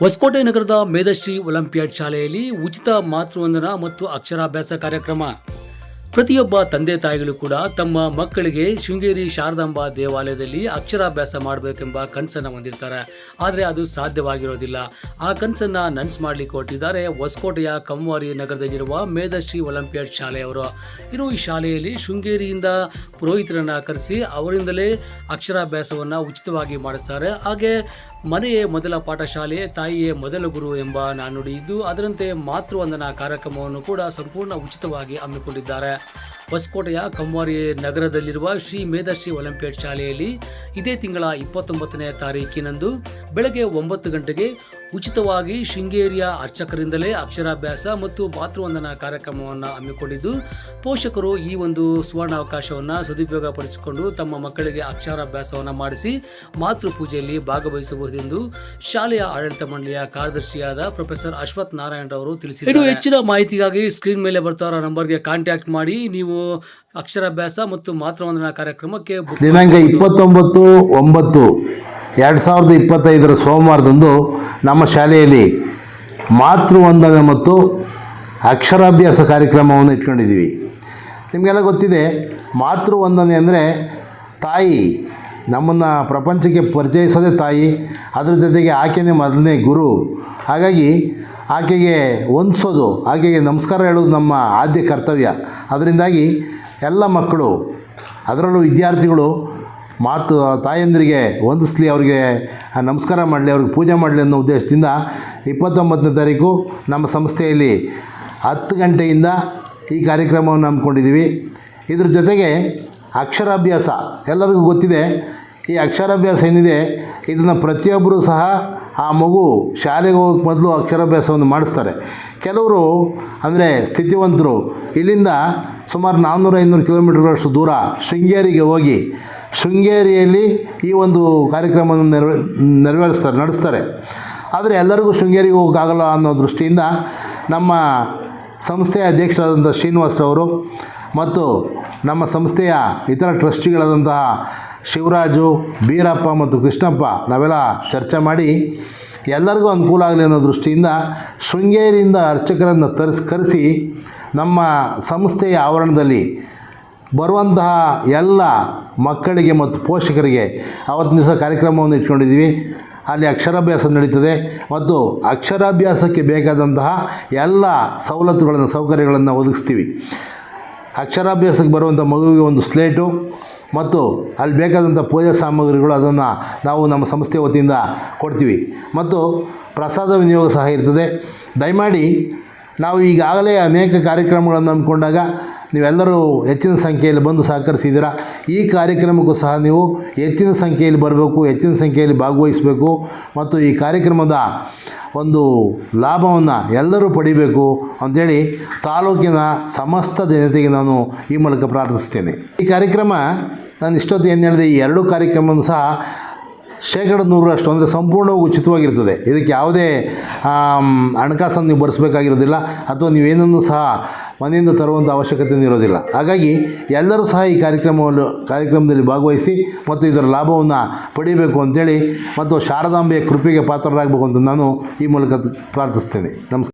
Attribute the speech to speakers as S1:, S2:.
S1: ಹೊಸಕೋಟೆ ನಗರದ ಮೇಧಶ್ರೀ ಒಲಿಂಪಿಯಾಡ್ ಶಾಲೆಯಲ್ಲಿ ಉಚಿತ ಮಾತೃವಂದನಾ ಮತ್ತು ಅಕ್ಷರಾಭ್ಯಾಸ ಕಾರ್ಯಕ್ರಮ. ಪ್ರತಿಯೊಬ್ಬ ತಂದೆ ತಾಯಿಗಳು ಕೂಡ ತಮ್ಮ ಮಕ್ಕಳಿಗೆ ಶೃಂಗೇರಿ ಶಾರದಾಂಬಾ ದೇವಾಲಯದಲ್ಲಿ ಅಕ್ಷರಾಭ್ಯಾಸ ಮಾಡಬೇಕೆಂಬ ಕನಸನ್ನು ಹೊಂದಿರ್ತಾರೆ. ಆದರೆ ಅದು ಸಾಧ್ಯವಾಗಿರೋದಿಲ್ಲ. ಆ ಕನಸನ್ನು ನನ್ಸ್ ಮಾಡಲಿಕ್ಕೆ ಹೊರಟಿದ್ದಾರೆ ಹೊಸಕೋಟೆಯ ಕಂವಾರಿ ನಗರದಲ್ಲಿರುವ ಮೇಧಶ್ರೀ ಒಲಿಂಪಿಯಾಡ್ ಶಾಲೆಯವರು. ಇನ್ನು ಈ ಶಾಲೆಯಲ್ಲಿ ಶೃಂಗೇರಿಯಿಂದ ಪುರೋಹಿತರನ್ನು ಕರೆಸಿ ಅವರಿಂದಲೇ ಅಕ್ಷರಾಭ್ಯಾಸವನ್ನು ಉಚಿತವಾಗಿ ಮಾಡಿಸ್ತಾರೆ. ಹಾಗೆ ಮನೆಯೇ ಮೊದಲ ಪಾಠಶಾಲೆ, ತಾಯಿಯೇ ಮೊದಲ ಗುರು ಎಂಬ ನಾನುಡಿ ಇದ್ದು, ಅದರಂತೆ ಮಾತೃವಂದನಾ ಕಾರ್ಯಕ್ರಮವನ್ನು ಕೂಡ ಸಂಪೂರ್ಣ ಉಚಿತವಾಗಿ ಹಮ್ಮಿಕೊಂಡಿದ್ದಾರೆ. ಹೊಸಕೋಟೆಯ ಕಂವಾರಿ ನಗರದಲ್ಲಿರುವ ಶ್ರೀ ಮೇಧಶ್ರೀ ಒಲಿಂಪಿಯಡ್ ಶಾಲೆಯಲ್ಲಿ ಇದೇ ತಿಂಗಳ ಇಪ್ಪತ್ತೊಂಬತ್ತನೇ ತಾರೀಕಿನಂದು ಬೆಳಗ್ಗೆ ಒಂಬತ್ತು ಗಂಟೆಗೆ ಉಚಿತವಾಗಿ ಶೃಂಗೇರಿಯ ಅರ್ಚಕರಿಂದಲೇ ಅಕ್ಷರಾಭ್ಯಾಸ ಮತ್ತು ಮಾತೃವಂದನಾ ಕಾರ್ಯಕ್ರಮವನ್ನು ಹಮ್ಮಿಕೊಂಡಿದ್ದು ಪೋಷಕರು ಈ ಒಂದು ಸುವರ್ಣ ಸುವರ್ಣಾವಕಾಶವನ್ನು ಸದುಪಯೋಗಪಡಿಸಿಕೊಂಡು ತಮ್ಮ ಮಕ್ಕಳಿಗೆ ಅಕ್ಷರಾಭ್ಯಾಸವನ್ನು ಮಾಡಿಸಿ ಮಾತೃ ಪೂಜೆಯಲ್ಲಿ ಭಾಗವಹಿಸಬಹುದೆಂದು ಶಾಲೆಯ ಆಡಳಿತ ಮಂಡಳಿಯ ಕಾರ್ಯದರ್ಶಿಯಾದ ಪ್ರೊಫೆಸರ್ ಅಶ್ವಥ್ ನಾರಾಯಣ ಅವರು ತಿಳಿಸಿದರು ಇನ್ನು ಹೆಚ್ಚಿನ ಮಾಹಿತಿಗಾಗಿ ಸ್ಕ್ರೀನ್ ಮೇಲೆ ಬರ್ತಾ ಇರೋ ನಂಬರ್ಗೆ ಕಾಂಟ್ಯಾಕ್ಟ್ ಮಾಡಿ. ನೀವು ಅಕ್ಷರಾಭ್ಯಾಸ ಮತ್ತು ಮಾತೃವಂದನಾ ಕಾರ್ಯಕ್ರಮಕ್ಕೆ
S2: ದಿನಾಂಕ ಇಪ್ಪತ್ತೊಂಬತ್ತು ಒಂಬತ್ತು. ಎರಡು ಸಾವಿರದ ಇಪ್ಪತ್ತೈದರ ಸೋಮವಾರದಂದು ನಮ್ಮ ಶಾಲೆಯಲ್ಲಿ ಮಾತೃವಂದನೆ ಮತ್ತು ಅಕ್ಷರಾಭ್ಯಾಸ ಕಾರ್ಯಕ್ರಮವನ್ನು ಇಟ್ಕೊಂಡಿದ್ದೀವಿ. ನಿಮಗೆಲ್ಲ ಗೊತ್ತಿದೆ ಮಾತೃವಂದನೆ ಅಂದರೆ ತಾಯಿ, ನಮ್ಮನ್ನು ಪ್ರಪಂಚಕ್ಕೆ ಪರಿಚಯಿಸೋದೇ ತಾಯಿ, ಅದ್ರ ಜೊತೆಗೆ ಆಕೆಯೇ ಮೊದಲನೇ ಗುರು. ಹಾಗಾಗಿ ಆಕೆಗೆ ಹೊಂದಿಸೋದು, ಆಕೆಗೆ ನಮಸ್ಕಾರ ಹೇಳೋದು ನಮ್ಮ ಆದ್ಯ ಕರ್ತವ್ಯ. ಅದರಿಂದಾಗಿ ಎಲ್ಲ ಮಕ್ಕಳು, ಅದರಲ್ಲೂ ವಿದ್ಯಾರ್ಥಿಗಳು ಮಾತು ತಾಯಂದಿರಿಗೆ ಹೊಂದಿಸ್ಲಿ ಅವರಿಗೆ ನಮಸ್ಕಾರ ಮಾಡಲಿ, ಅವ್ರಿಗೆ ಪೂಜೆ ಮಾಡಲಿ ಅನ್ನೋ ಉದ್ದೇಶದಿಂದ ಇಪ್ಪತ್ತೊಂಬತ್ತನೇ ತಾರೀಕು ನಮ್ಮ ಸಂಸ್ಥೆಯಲ್ಲಿ ಹತ್ತು ಗಂಟೆಯಿಂದ ಈ ಕಾರ್ಯಕ್ರಮವನ್ನು ಹಮ್ಮಿಕೊಂಡಿದ್ದೀವಿ. ಇದ್ರ ಜೊತೆಗೆ ಅಕ್ಷರಾಭ್ಯಾಸ, ಎಲ್ಲರಿಗೂ ಗೊತ್ತಿದೆ, ಈ ಅಕ್ಷರಾಭ್ಯಾಸ ಏನಿದೆ, ಇದನ್ನು ಪ್ರತಿಯೊಬ್ಬರೂ ಸಹ ಆ ಮಗು ಶಾಲೆಗೆ ಹೋಗೋಕ್ಕೆ ಮೊದಲು ಅಕ್ಷರಾಭ್ಯಾಸವನ್ನು ಮಾಡಿಸ್ತಾರೆ. ಕೆಲವರು ಅಂದರೆ ಸ್ಥಿತಿವಂತರು, ಇಲ್ಲಿಂದ ಸುಮಾರು ನಾನ್ನೂರು ಐನೂರು ಕಿಲೋಮೀಟರ್ಗಳಷ್ಟು ದೂರ ಶೃಂಗೇರಿಗೆ ಹೋಗಿ ಶೃಂಗೇರಿಯಲ್ಲಿ ಈ ಒಂದು ಕಾರ್ಯಕ್ರಮವನ್ನು ನೆರವೇ, ನೆರವೇರಿಸ್ತಾರೆ, ನಡೆಸ್ತಾರೆ. ಆದರೆ ಎಲ್ಲರಿಗೂ ಶೃಂಗೇರಿಗೆ ಹೋಗೋಕ್ಕಾಗಲ್ಲ ಅನ್ನೋ ದೃಷ್ಟಿಯಿಂದ ನಮ್ಮ ಸಂಸ್ಥೆಯ ಅಧ್ಯಕ್ಷರಾದಂಥ ಶ್ರೀನಿವಾಸರವರು ಮತ್ತು ನಮ್ಮ ಸಂಸ್ಥೆಯ ಇತರ ಟ್ರಸ್ಟಿಗಳಾದಂತಹ ಶಿವರಾಜು, ಬೀರಪ್ಪ ಮತ್ತು ಕೃಷ್ಣಪ್ಪ ನಾವೆಲ್ಲ ಚರ್ಚೆ ಮಾಡಿ ಎಲ್ಲರಿಗೂ ಅನುಕೂಲ ಆಗಲಿ ಅನ್ನೋ ದೃಷ್ಟಿಯಿಂದ ಶೃಂಗೇರಿಯಿಂದ ಅರ್ಚಕರನ್ನು ತರಿಸಿ, ಕರೆಸಿ ನಮ್ಮ ಸಂಸ್ಥೆಯ ಆವರಣದಲ್ಲಿ ಬರುವಂತಹ ಎಲ್ಲ ಮಕ್ಕಳಿಗೆ ಮತ್ತು ಪೋಷಕರಿಗೆ ಅವತ್ತು ದಿವಸ ಕಾರ್ಯಕ್ರಮವನ್ನು ಇಟ್ಕೊಂಡಿದ್ದೀವಿ. ಅಲ್ಲಿ ಅಕ್ಷರಾಭ್ಯಾಸ ನಡೀತದೆ ಮತ್ತು ಅಕ್ಷರಾಭ್ಯಾಸಕ್ಕೆ ಬೇಕಾದಂತಹ ಎಲ್ಲ ಸವಲತ್ತುಗಳನ್ನು, ಸೌಕರ್ಯಗಳನ್ನು ಒದಗಿಸ್ತೀವಿ. ಅಕ್ಷರಾಭ್ಯಾಸಕ್ಕೆ ಬರುವಂಥ ಮಗುವಿಗೆ ಒಂದು ಸ್ಲೇಟು ಮತ್ತು ಅಲ್ಲಿ ಬೇಕಾದಂಥ ಪೂಜಾ ಸಾಮಗ್ರಿಗಳು ಅದನ್ನು ನಾವು ನಮ್ಮ ಸಂಸ್ಥೆ ವತಿಯಿಂದ ಕೊಡ್ತೀವಿ. ಮತ್ತು ಪ್ರಸಾದ ವಿನಿಯೋಗ ಸಹ ಇರ್ತದೆ. ದಯಮಾಡಿ ನಾವು ಈಗಾಗಲೇ ಅನೇಕ ಕಾರ್ಯಕ್ರಮಗಳನ್ನು ಹಮ್ಮಿಕೊಂಡಾಗ ನೀವೆಲ್ಲರೂ ಹೆಚ್ಚಿನ ಸಂಖ್ಯೆಯಲ್ಲಿ ಬಂದು ಸಹಕರಿಸಿದ್ದೀರಾ? ಈ ಕಾರ್ಯಕ್ರಮಕ್ಕೂ ಸಹ ನೀವು ಹೆಚ್ಚಿನ ಸಂಖ್ಯೆಯಲ್ಲಿ ಬರಬೇಕು, ಹೆಚ್ಚಿನ ಸಂಖ್ಯೆಯಲ್ಲಿ ಭಾಗವಹಿಸಬೇಕು ಮತ್ತು ಈ ಕಾರ್ಯಕ್ರಮದ ಒಂದು ಲಾಭವನ್ನು ಎಲ್ಲರೂ ಪಡಿಬೇಕು ಅಂಥೇಳಿ ತಾಲೂಕಿನ ಸಮಸ್ತ ಜನತೆಗೆ ನಾನು ಈ ಮೂಲಕ ಪ್ರಾರ್ಥಿಸ್ತೇನೆ. ಈ ಕಾರ್ಯಕ್ರಮ ನಾನು ಇಷ್ಟೊತ್ತು ಏನು ಹೇಳಿದೆ, ಈ ಎರಡೂ ಕಾರ್ಯಕ್ರಮವನ್ನು ಸಹ ಶೇಕಡ ನೂರರಷ್ಟು ಅಂದರೆ ಸಂಪೂರ್ಣವಾಗಿ ಉಚಿತವಾಗಿರ್ತದೆ. ಇದಕ್ಕೆ ಯಾವುದೇ ಹಣಕಾಸನ್ನು ನೀವು ಬರೆಸಬೇಕಾಗಿರೋದಿಲ್ಲ ಅಥವಾ ನೀವೇನನ್ನು ಸಹ ಮನೆಯಿಂದ ತರುವಂಥ ಅವಶ್ಯಕತೆ ಇರೋದಿಲ್ಲ. ಹಾಗಾಗಿ ಎಲ್ಲರೂ ಸಹ ಈ ಕಾರ್ಯಕ್ರಮವನ್ನು, ಕಾರ್ಯಕ್ರಮದಲ್ಲಿ ಭಾಗವಹಿಸಿ ಮತ್ತು ಇದರ ಲಾಭವನ್ನು ಪಡಿಬೇಕು ಅಂತೇಳಿ ಮತ್ತು ಶಾರದಾಂಬೆಯ ಕೃಪೆಗೆ ಪಾತ್ರರಾಗಬೇಕು ಅಂತ ನಾನು ಈ ಮೂಲಕ ಪ್ರಾರ್ಥಿಸ್ತೇನೆ. ನಮಸ್ಕಾರ.